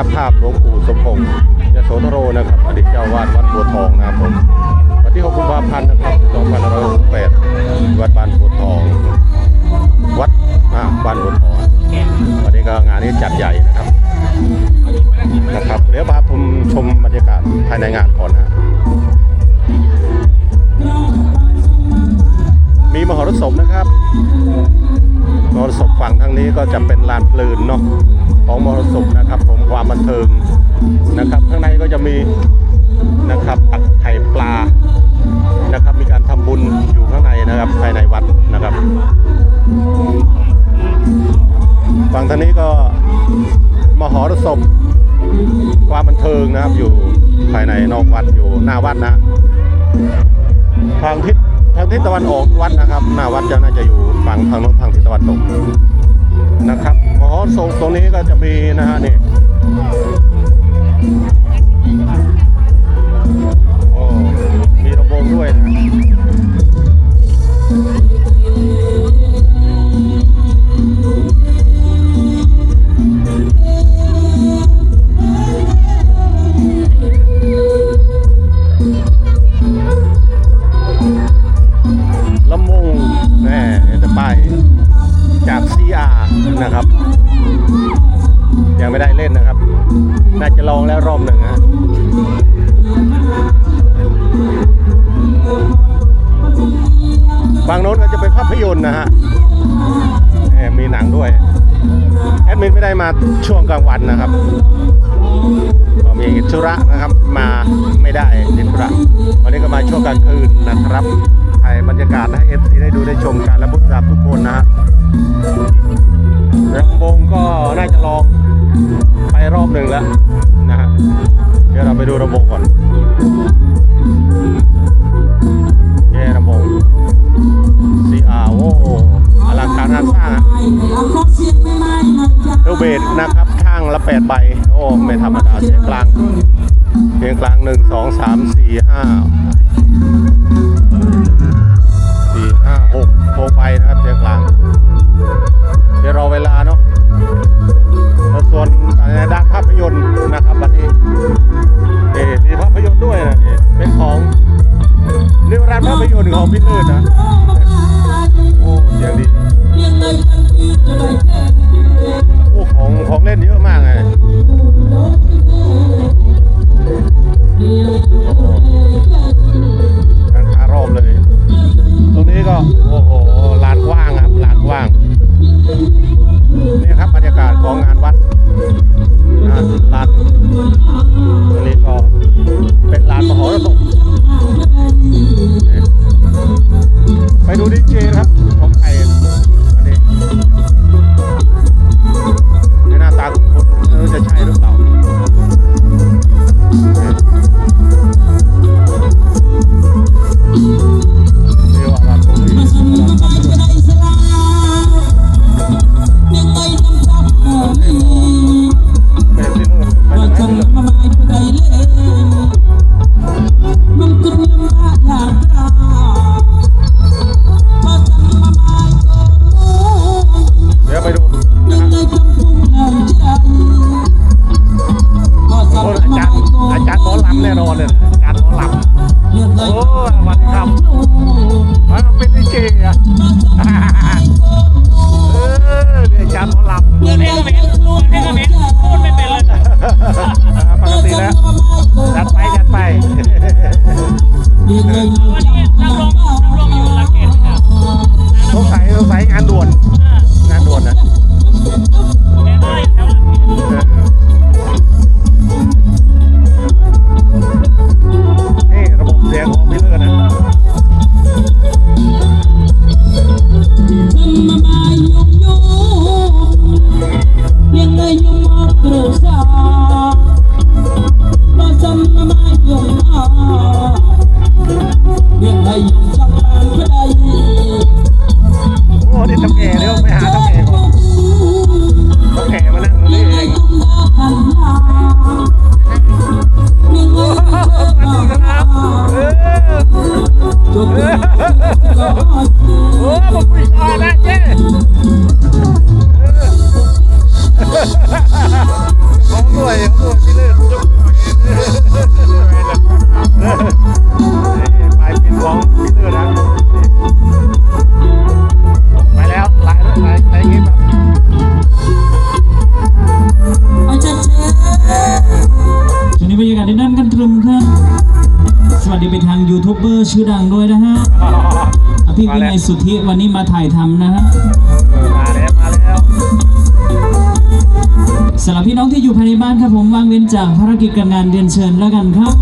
มรณภาพหลวงปู่สมพงศ์ยโสธโรนะครับอดีตเจ้าวาดวัดบัวทองนะครับผมวันที่6กุมภาพันธ์นะครับ2568วัดบ้านบัวทอง วัดอ่าบ้านบัวทองวันนี้ก็งานนี้จัดใหญ่นะครับนะครับ เดี๋ยวพาผมชมบรรยากาศภายในงาน จะเป็นลานเพลินเนาะของมรสพนะครับผมความบันเทิงนะครับ ข้างในก็จะมีนะครับตักไข่ปลานะครับ มีการทำบุญอยู่ข้างในนะครับภายในวัดนะครับฝั่งทางนี้ก็มหรสพความบันเทิงนะครับอยู่ภายในนอกวัดอยู่หน้าวัดนะทางทิศทางทิศตะวันออกวัดนะครับ หน้าวัดจะน่าจะอยู่ฝั่งทางโน้นทางทิศตะวันตก นะครับอ๋อทรงตรงนี้ก็จะมีนะฮะนี่ ช่วงกลางวันนะครับก็มีธุระนะครับมาไม่ได้ติดธุระวันนี้ก็มาช่วงกลางคืนนะครับถ่ายบรรยากาศให้เอฟซีได้ดูได้ชมกันและผู้รับทุกคนนะฮะแล้ววงก็น่าจะลองไปรอบหนึ่งแล้ว แปดใบ โอ้ไม่ธรรมดาเสียงกลางเสียงกลางหนึ่งสองสามสี่ห้า มาวิแล้วนัยสุทธิวันนี้มาถ่ายทำนะฮะมาแล้วมาแล้วสำหรับพี่น้องที่อยู่ภายในบ้านครับผมว่างเว้นจากภารกิจการงานเรียนเชิญแล้วกันครับ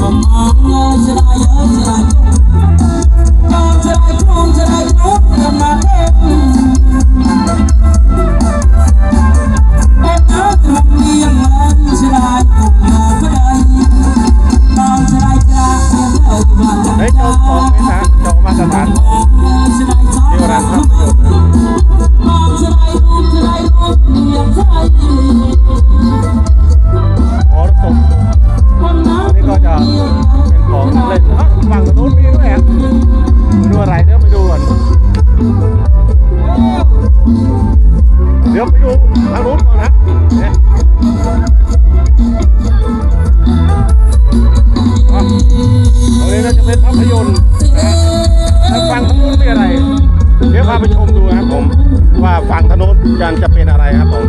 ซุ้มต ว่าฝั่งถนนยังจะเป็นอะไรครับผม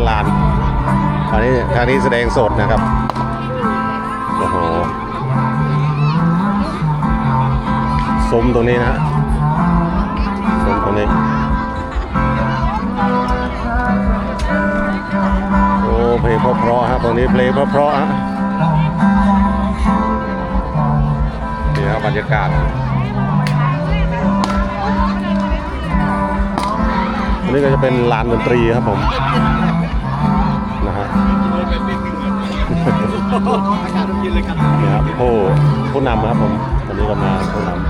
็นลานทางนี้คาวนี้แสดงสดนะครับโอ้โหซุ้มตรงนี้นะซุ้มตรงนี้โอ้เพลงเพราะๆฮะตรงนี้เพลงเพราะๆฮะนี่ครับบรรยากาศนี่ก็จะเป็นลานดนตรีครับผม นี่ครับผู้ผู้นำครับผมตอนนี้ก็มาผู้นำ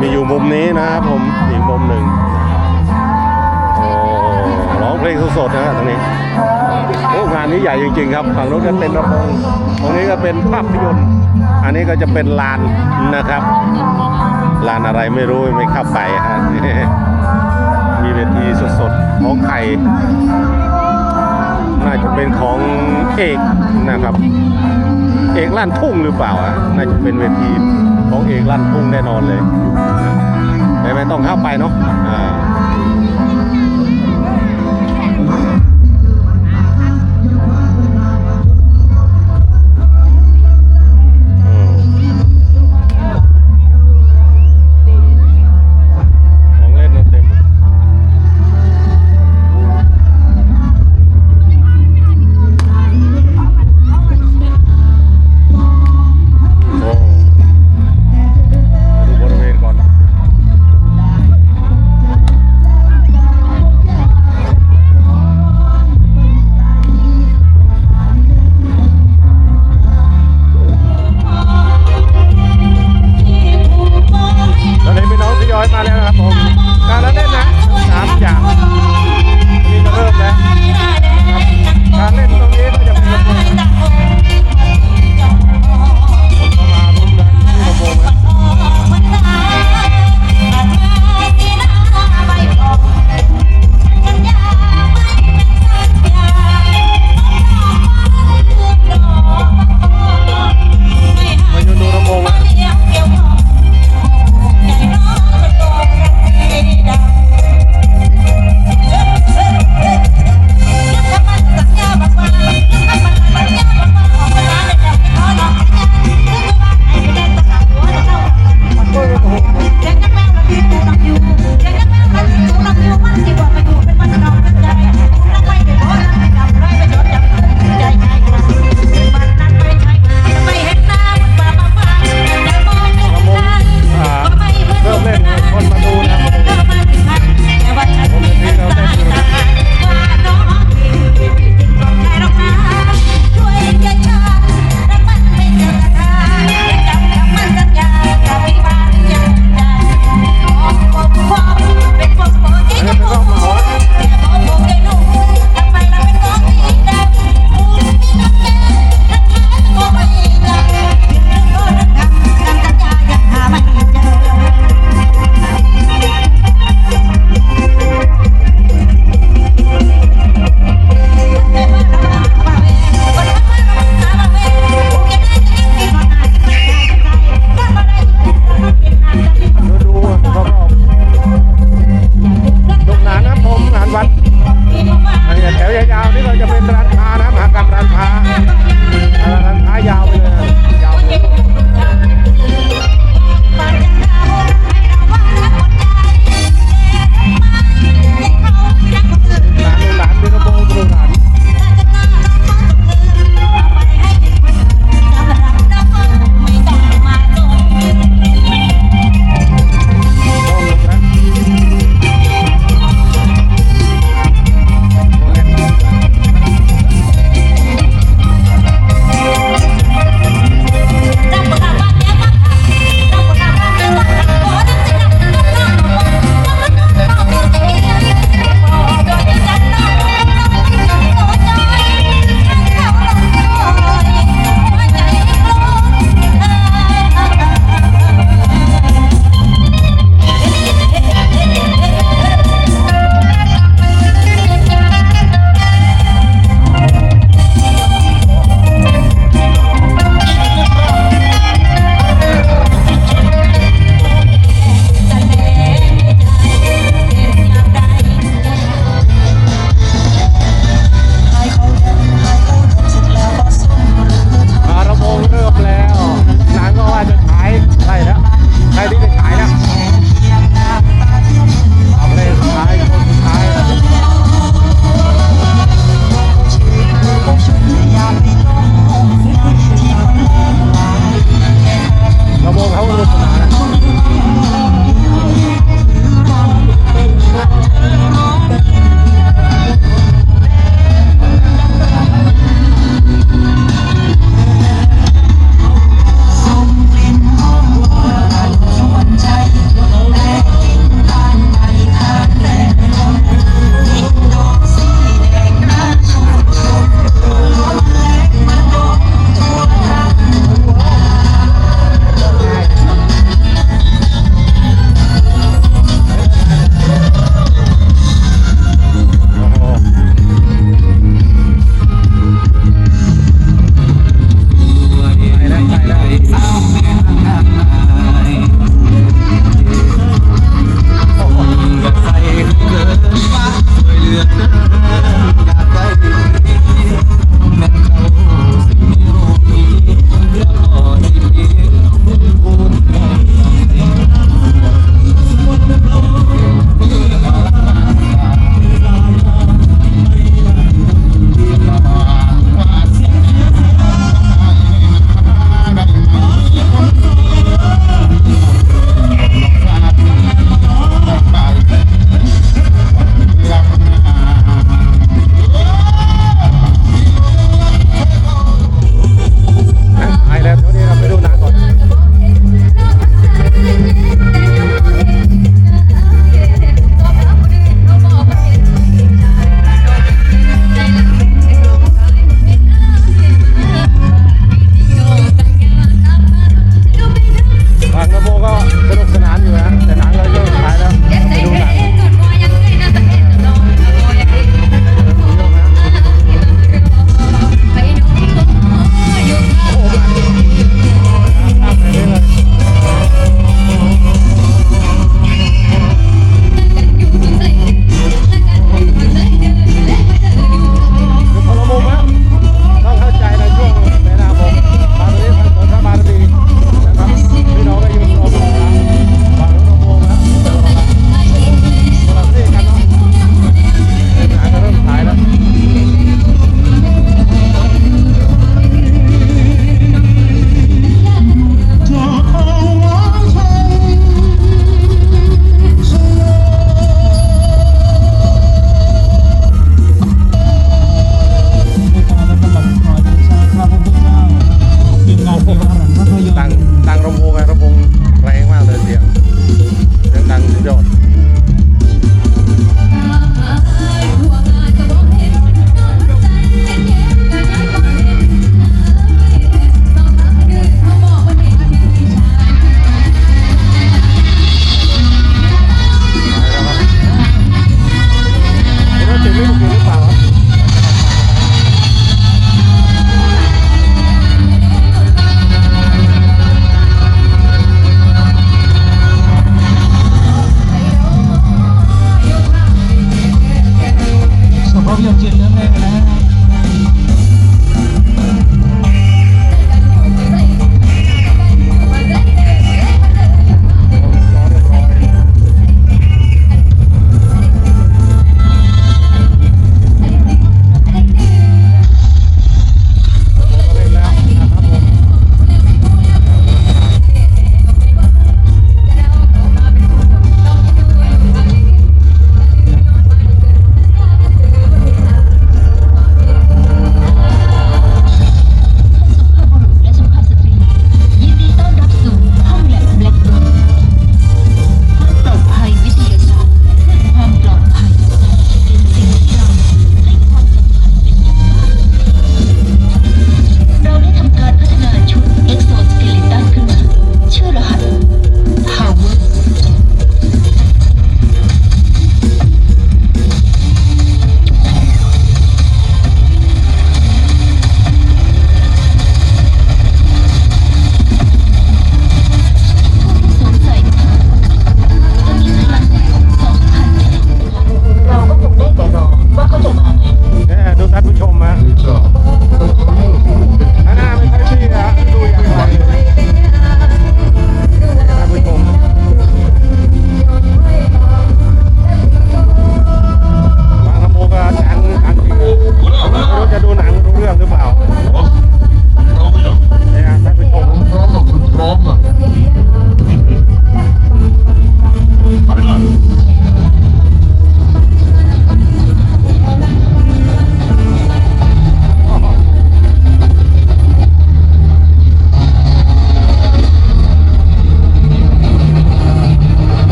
มีอยู่มุมนี้นะครับผมอีกมุมหนึ่งโอ้ร้องเพลงสดๆนะฮะตรงนี้โอ้งานนี้ใหญ่จริงๆครับฝั่งนู้นก็เป็นระพงตรงนี้ก็เป็นภาพยนตร์ อันนี้ก็จะเป็นลานนะครับลานอะไรไม่รู้ไม่เข้าไปฮะมีเวทีสดๆของใครน่าจะเป็นของเอกนะครับ เอกลั่นทุ่งหรือเปล่าอะน่าจะเป็นเวทีของเอกลั่นทุ่งแน่นอนเลยแต่ไม่ต้องเข้าไปเนาะ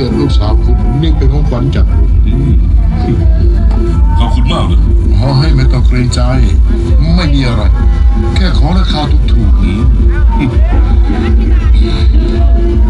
เกิดลูกสาวคุณนี่เป็นของขวัญจากขอบคุณมากเลยขอให้ไม่ต้องเกรงใจ ไม่มีอะไร แค่ขอราคาถูกๆ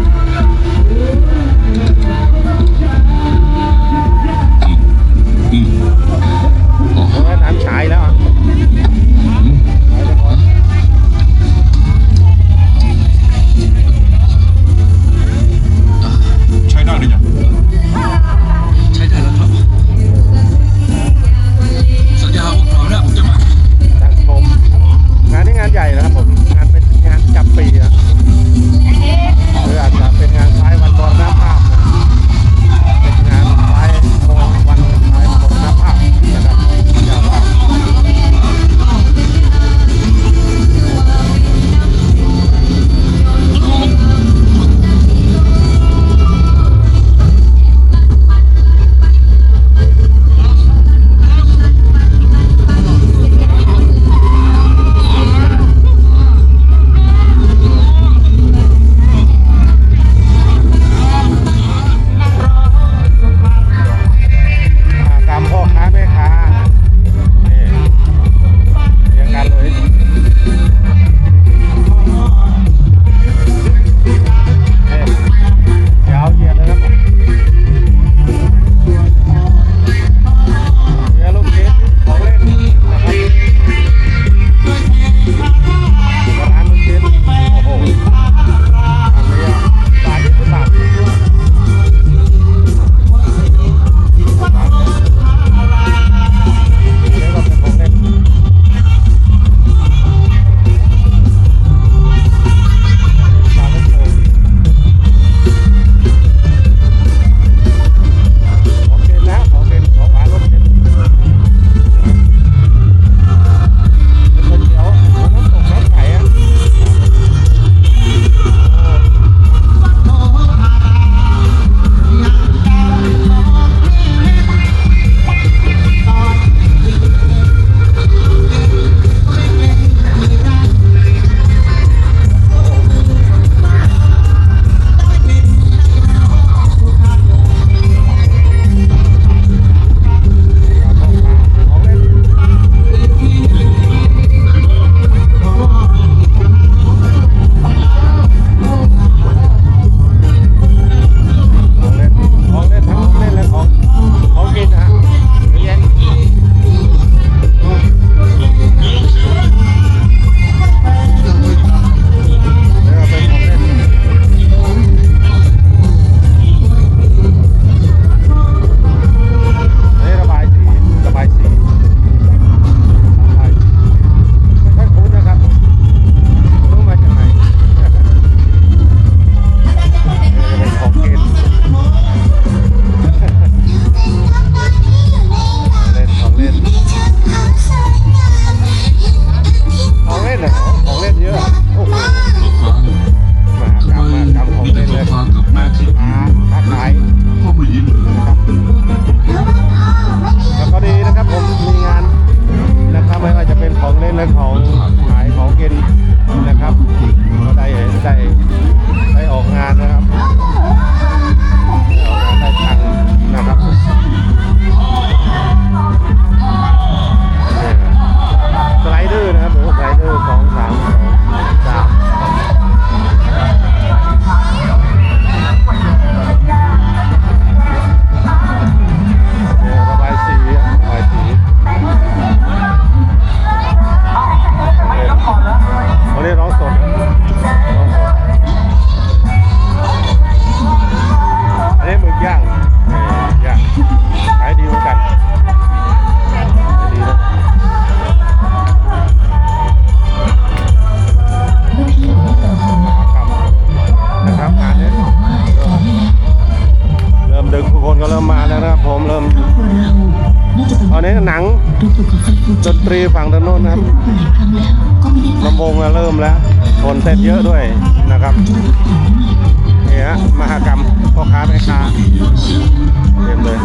ดนตรีฝั่งด้านโน้นนะครับลำวงเริ่มแล้วฝนเต้นเยอะด้วยนะครับเนี่ฮะมหากรรมพ่อค้าแม่ค้าเต็มเลย